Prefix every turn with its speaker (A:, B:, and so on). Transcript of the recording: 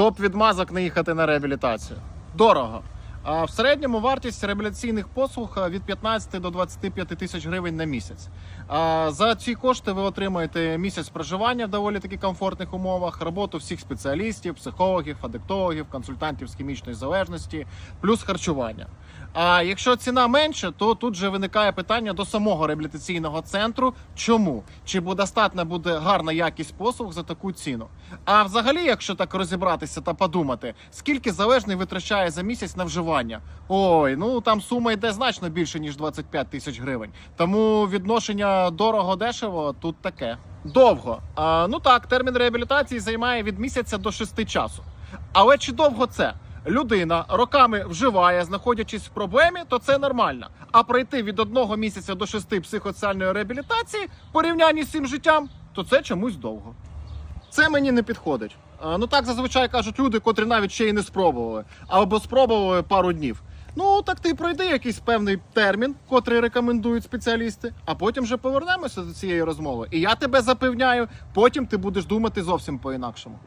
A: Топ відмазок не їхати на реабілітацію. Дорого. А в середньому вартість реабілітаційних послуг від 15 до 25 тисяч гривень на місяць. А за ці кошти ви отримаєте місяць проживання в доволі таки комфортних умовах, роботу всіх спеціалістів, психологів, адиктологів, консультантів з хімічної залежності, плюс харчування. А якщо ціна менша, то тут же виникає питання до самого реабілітаційного центру. Чому? Чи буде достатньо буде гарна якість послуг за таку ціну? А взагалі, якщо так розібратися та подумати, скільки залежний витрачає за місяць на вживання? Ой, ну там сума йде значно більше ніж 25 тисяч гривень. Тому відношення дорого-дешево тут таке. Довго. А, ну так, термін реабілітації займає від місяця до шести часу. Але чи довго це? Людина роками вживає, знаходячись в проблемі, то це нормально. А пройти від одного місяця до шести психосоціальної реабілітації порівнянні з цим життям, то це чомусь довго. Це мені не підходить. Ну так зазвичай кажуть люди, котрі навіть ще й не спробували, або спробували пару днів. Ну так ти пройди якийсь певний термін, котрий рекомендують спеціалісти, а потім вже повернемося до цієї розмови. І я тебе запевняю, потім ти будеш думати зовсім по-інакшому.